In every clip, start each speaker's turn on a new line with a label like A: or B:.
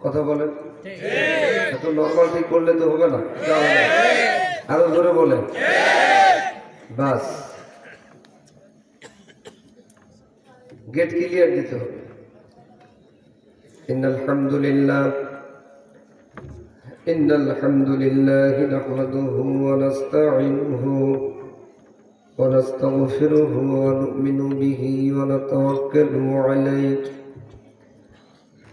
A: কথা বলেন এত নর্মাল ঠিক করলে তো হবে না আরো জোরে বলে বাস গেট ক্লিয়ার দিতে হবে إن الحمد لله إن الحمد لله نحمده ونستعينه ونستغفره ونؤمن به ونتوكل عليه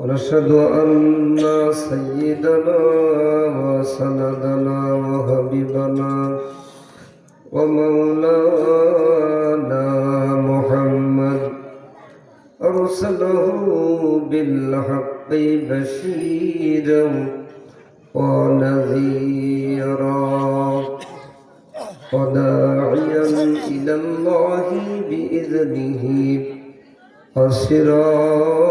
A: ونشهد أن سيدنا وسندنا وحبيبنا ومولانا محمد أرسله بالحق بشيرا ونذيرا وداعيا إلى الله بإذنه وسراجا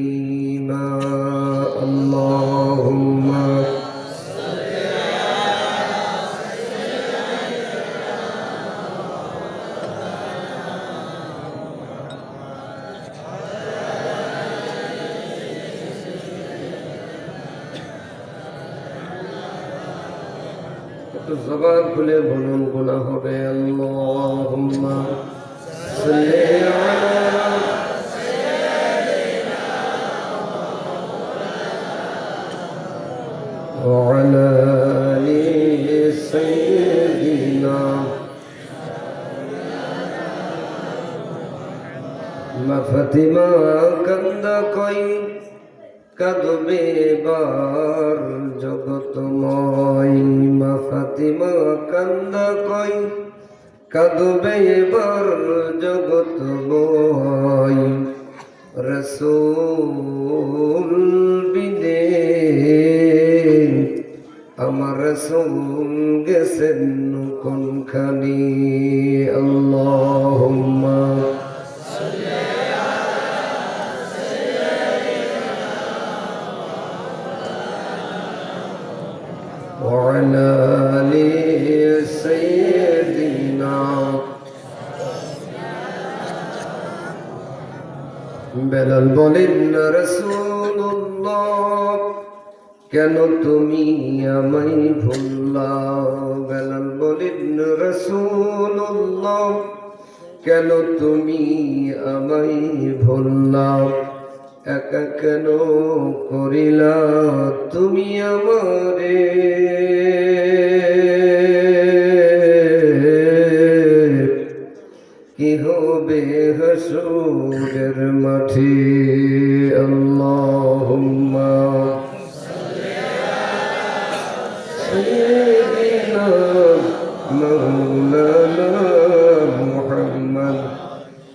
A: একটু জবান খুলে বলুন গুণা হবে আল্লাহুম্মা সাল্লি আলা وعلى آل سيدنا মা ফাতিমা কান্দা কই কাঁদবে বার জগতময় মা ফাতিমা কান্দ কই কাঁদবে এবার বই রসুল বিদে আমার রসুল গেছেন বেলাল বলেন রসুল্লাহ কেন তুমি আমায় ভুললা? বেলাল বলেন রসুল্লাহ কেন তুমি আমি ভুললা? একা কেন করিলা? তুমি আমারে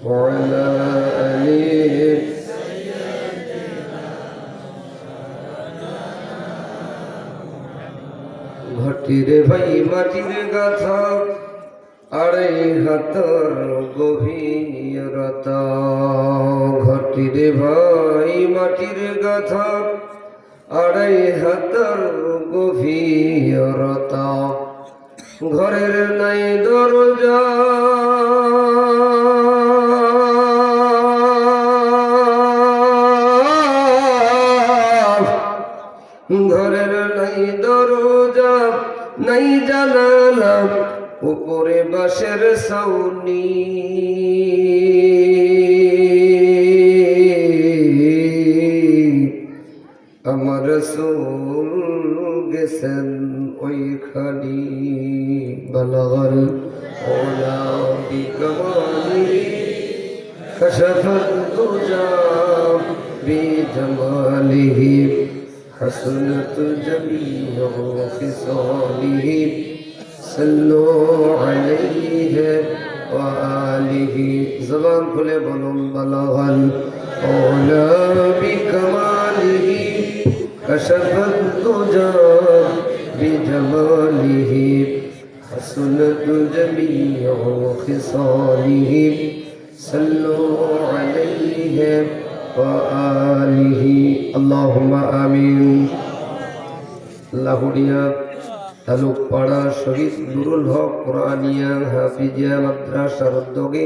A: وعلى آله ঘটিরে ভাই মাটির গাথা আড়াই হাতর গভীরতা ঘটিরে ভাই মাটির গাথা আড়াই হাতর গভীরতা ঘরের নাই দরজা বাসের সাউনি আমার রসুল গেছেন ওইখানি বলগল ওলা বিকমালি كشف الدجى بجماله حسنت جميع خصاله صلوا عليه وآله. زبان كله بلوم بلغل أولى بكماله كشف الدجا بجماله حسنة جميع خصاله صلوا عليه وآله اللهم آمين الله লাহুরিয়া তালুকপাড়া শহীদ নুরুল হক কোরআনিয়া হাফিজিয়া মাদ্রাসার উদ্যোগে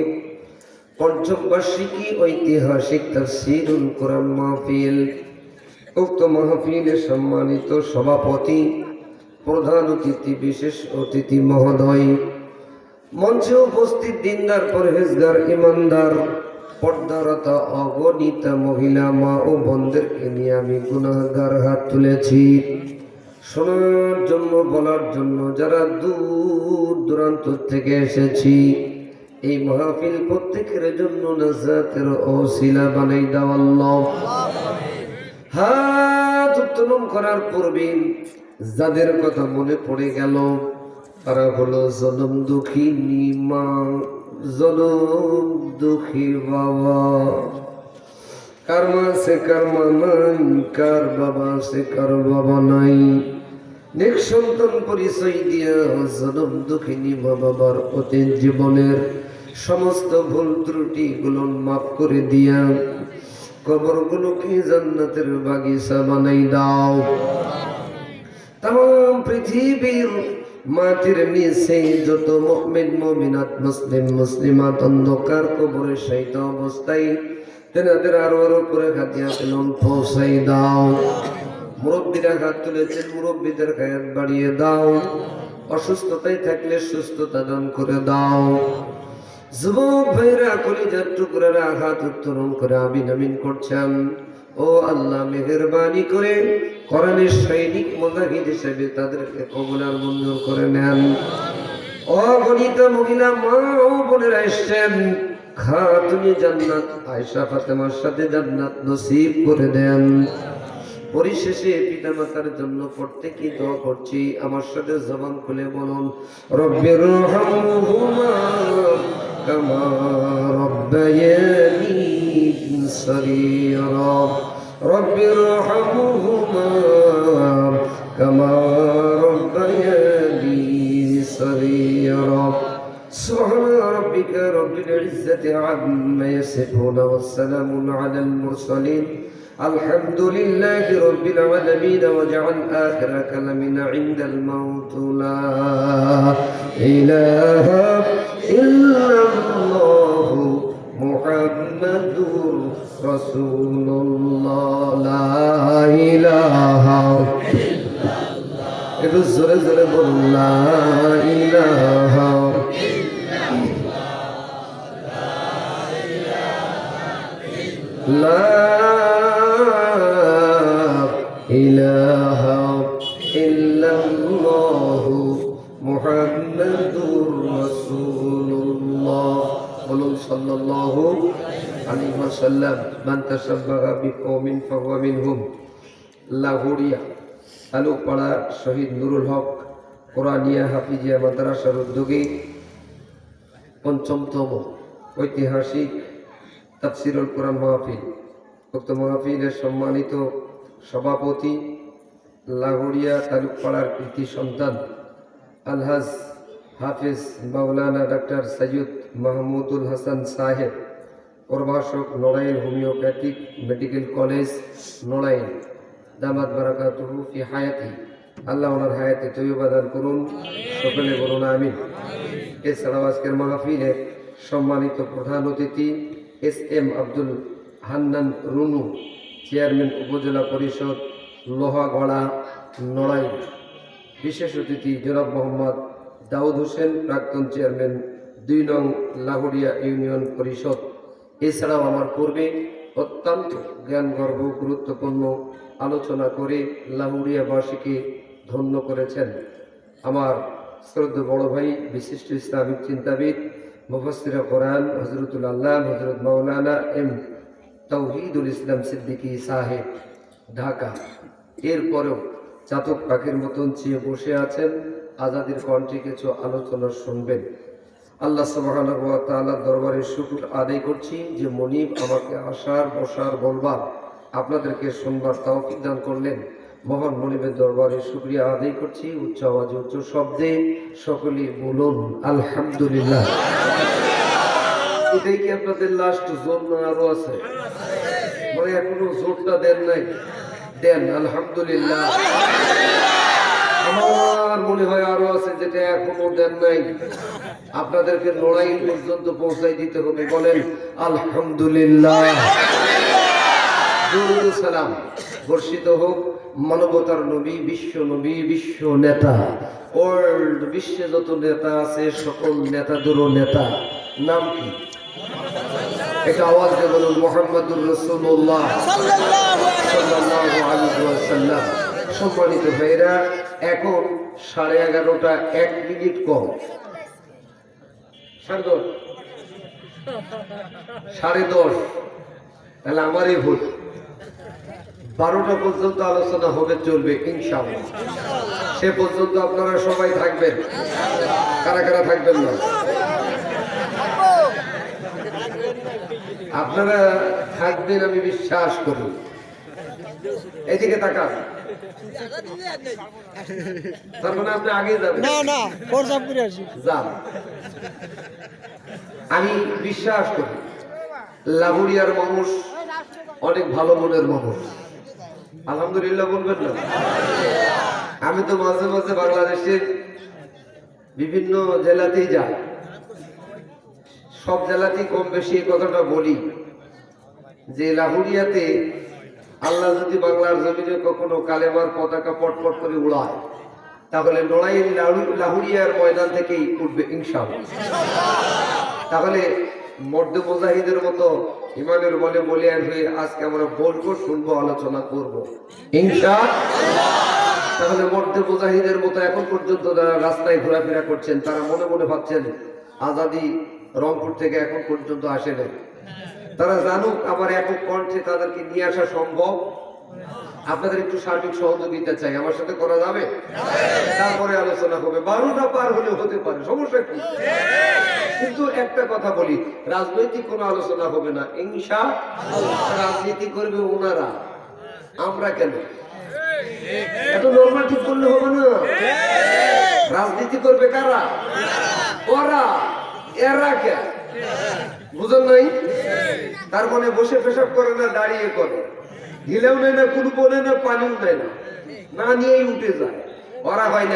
A: পঞ্চম বার্ষিকী ঐতিহাসিক তাফসীরুল কোরআন মাহফিল। উক্ত মাহফিলের সম্মানিত সভাপতি, প্রধান অতিথি, বিশেষ অতিথি মহোদয়, মঞ্চে উপস্থিত দিনদার, পরহেজগার, ইমানদার, পর্দারতা, অগণিত মহিলা মা ও বোনদেরকে নিয়ে আমি গুণাগার হাত তুলেছি। শোনার জন্য, বলার জন্য যারা দূর দূরান্ত থেকে এসেছি, এই মাহফিল প্রত্যেকের জন্য নাজাতের অশিলা বানাই দাও আল্লাহ। হাত উত্তোলন করার পূর্বে যাদের কথা মনে পড়ে গেল, তারা হলো জনম দুঃখিনী মা, জনম দুঃখী বাবা। কার মা সে কার মা কার বাবা সে কার বাবা নাই। নেক সন্তান পরিচয় দিয়া জনম দুঃখিনী বাবার অতীত জীবনের সমস্ত ভুল ত্রুটি গুলো মাফ করে দিয়া কবরগুলোকে জান্নাতের বাগিচা বানাই দাও। তাম পৃথিবীর মাটির নিচে যত মুমিন, মুমিনাত, মুসলিম, মুসলিমাত অন্ধকার কবরে সাইত অবস্থায় তেনাদের আরও আরও করে খাতিয়া পেলন পৌঁছাই দাও। মুরব্বীরা হাত তুলেছেন, মুরব্বীদের হায়াত বাড়িয়ে দাও। অসুস্থতায় থাকলে সুস্থতা দান করে দাও। যুবক ভাইরা কলিজার টুকরারা আঘাত উত্তোলন করে আমিন আমিন করছেন। ও আল্লাহ, মেহরবানি করে কোরআনের সৈনিক মোজাহিদ হিসেবে তাদেরকে কবুলার মঞ্জুর করে নেন। অগণিত মহিলা মা ও বোনেরা এসছেন। খাতুনি জান্নাত আয়সা ফাতেমার সাথে জান্নাত নসিব করে দেন পরিশেষে পিতা মাতার জন্য প্রত্যেকে দোয়া করছি আমার সাথে জবান খুলে বলুন রব্বের রহমহুমা কামা রব্বায়ানি সগীরা রব্বের রহমহুমা কামা রব্বায়ানি সগীরা سبحان ربك رب العزة عما يصفون والسلام على المرسلين الحمد لله رب العالمين واجعل آخر كلامنا عند الموت لا إله إلا الله محمد رسول الله لا إله একটু জোরে জোরে বলুন লা ইলাহা وسلم من تشبه بقوم فهو منهم লাহুরিয়া আলুপাড়া শহীদ নুরুল হক কোরআনিয়া হাফিজিয়া মাদ্রাসার উদ্যোগে পঞ্চমতম ঐতিহাসিক তাফসিরুল কোরআন মাহফিল উক্ত মাহফিলের সম্মানিত সভাপতি লাহুরিয়া তালুকপাড়ার কৃতি সন্তান আলহাজ হাফিজ মাওলানা ডাক্তার সৈয়দ মাহমুদুল হাসান সাহেব প্রভাষক Narail homeopathic medical college Narail. দামাত বারাকাতুহু ফি হায়াতি। আল্লাহ ওনার হায়াতে তৈবা দান করুন। সকলে বলুন আমিন। এছাড়াও আজকের মাহফিলে সম্মানিত প্রধান অতিথি S M Abdul Hannan Runu, chairman উপজেলা পরিষদ লোহাগড়া নড়াই বিশেষ অতিথি জনাব মোহাম্মদ দাউদ হোসেন, প্রাক্তন চেয়ারম্যান দুই নং লাহুরিয়া ইউনিয়ন পরিষদ। এছাড়াও আমার পূর্বে অত্যন্ত জ্ঞানগর্ভ গুরুত্বপূর্ণ আলোচনা করে লাহুরিয়াবাসীকে ধন্য করেছেন। আমার শ্রদ্ধ বড় ভাই, বিশিষ্ট ইসলামিক চিন্তাবিদ মুফাসিরা কোরআন হজরতুল আল্লাহ হজরত মৌলানা এম তৌহিদুল ইসলাম সিদ্দিকী সাহেব, ঢাকা। এরপরেও চাতক পাখির মতন চেয়ে বসে আছেন। আজাদির কণ্ঠে কিছু আলোচনা শুনবেন। আল্লাহ সুবহানাহু ওয়া তাআলার দরবারে শুকর আদায় করছি যে মনিব আমাকে আসার বসার বলবার আপনাদেরকে শুনবার তৌফিক দান করলেন। মহান মনিবের দরবারে শুকরিয়া আদায় করছি। উচ্চ আওয়াজে উচ্চ শব্দে সকলে বলুন, আলহামদুলিল্লাহ। এটাই কি আপনাদের লাস্ট জোর না আরও আছে? মানে এখনও জোরটা দেন নাই। দেন, আলহামদুলিল্লাহ। আমার মনে হয় আরও যেটা এখনও দেন নাই, আপনাদেরকে লড়াই পর্যন্ত পৌঁছাই দিতে হবে। বলেন, আলহামদুলিল্লাহ। বর্ষিত হোক, মানবতার নবী, বিশ্ব নবী, বিশ্ব নেতা, ওয়ার্ল্ড বিশ্বে যত নেতা আছে, সকল নেতাদেরও নেতা। নাম কি? এটা আওয়াজ দিয়ে বলুন, মোহাম্মদুর রসুল্লাহ সম্মানিত ভাইরা এখন সাড়ে এগারোটা এক মিনিট কম। সাড়ে দশ। সাড়ে দশ। তাহলে আমারই ভুল বারোটা পর্যন্ত আলোচনা হবে, চলবে, ইনশাআল্লাহ। সে পর্যন্ত আপনারা সবাই থাকবেন। কারা কারা থাকবেন না? আপনারা থাকবেন, আমি বিশ্বাস করি। এদিকে তাকান। মানে আপনি আগে যাবেন।
B: না না প্রসাব করে আসি।
A: যান। আমি বিশ্বাস করি লাহুরিয়ার মানুষ অনেক ভালো মনের মানুষ। আলহামদুলিল্লাহ বলবেন না? আমি তো মাঝে মাঝে বাংলাদেশের বিভিন্ন জেলাতেই যাই। সব জেলাতেই কম বেশি এই কথাটা বলি যে লাহুরিয়াতে আল্লাহ যদি বাংলার জমিনে কখনো কালেমার পতাকা পটপট করে উড়ায়, তাহলে লড়াইয়ের লাহু- লাহুরিয়ার ময়দান থেকেই উঠবে ইনশাআল্লাহ। তাহলে মর্দ মুজাহিদের মতো ইমানের বলে বলিয়ান হয়ে আজকে আমরা বলব, শুনব, আলোচনা করব। ইনশা তাহলে মর্দ মুজাহিদের মতো এখন পর্যন্ত যারা রাস্তায় ঘোরাফেরা করছেন, তারা মনে মনে ভাবছেন, আজাদি রংপুর থেকে এখন পর্যন্ত আসে তারা জানুক আমার একক কণ্ঠে তাদেরকে নিয়ে আসা সম্ভব। আপনাদের একটু সার্বিক সহযোগিতা চাই। আমার সাথে করা যাবে? তারপরে আলোচনা হবে। বারোটা পার হলে হতে পারে, সমস্যা কি? কিন্তু একটা কথা বলি, রাজনৈতিক কোনো আলোচনা হবে না। ইনশা রাজনীতি করবে ওনারা। আমরা কেন? এত নর্মাল ঠিক করলে হবে না। রাজনীতি করবে কারা? ওরা। এরা কে? বুঝেন নাই? তার মানে বসে পেশাব করে না, দাঁড়িয়ে করে। ঢিলেও নেয় না কুলপো নেয় না, পানিও নেয় না। না নিয়েই উঠে যায়। ওরা হয় না।